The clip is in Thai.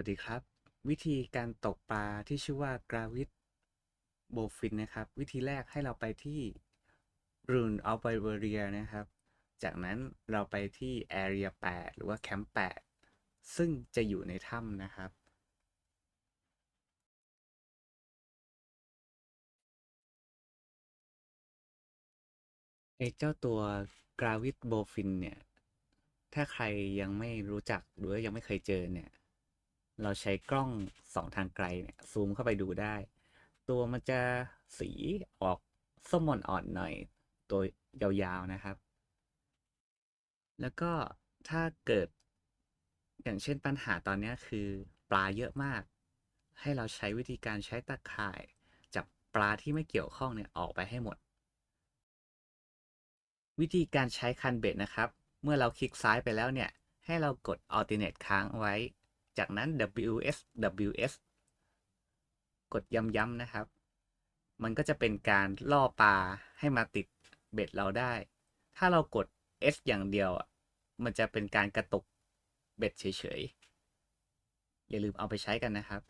วัสดีครับ วิธีการตกปลาที่ชื่อว่ากราวิดโบฟินนะครับ วิธีแรกให้เราไปที่รูนอัลไบเบเรียนะครับ จากนั้นเราไปที่ Area 8 หรือว่าแคมป์8ซึ่งจะอยู่ในถ้ำนะครับไอเจ้าตัวกราวิดโบฟินเนี่ย ถ้าใครยังไม่รู้จักหรือยังไม่เคยเจอเนี่ย เราใช้กล้องสองทางไกลเนี่ยซูมเข้าไปดูได้ ตัวมันจะสีออกส้มอ่อนๆหน่อย ตัวยาวๆนะครับ แล้วก็ถ้าเกิด อย่างเช่นปัญหาตอนนี้คือปลาเยอะมาก ให้เราใช้วิธีการใช้ตะข่ายจับปลาที่ไม่เกี่ยวข้องเนี่ยออกไปให้หมด วิธีการใช้คันเบ็ดนะครับ เมื่อเราคลิกซ้ายไปแล้วเนี่ย ให้เรากด alternate ค้างไว้ จากนั้น WS WS กดย้ำๆนะครับ มันก็จะเป็นการล่อปลาให้มาติดเบ็ดเราได้ ถ้าเรากด S อย่างเดียวมันจะเป็นการกระตุกเบ็ดเฉยๆ อย่าลืมเอาไปใช้กันนะครับ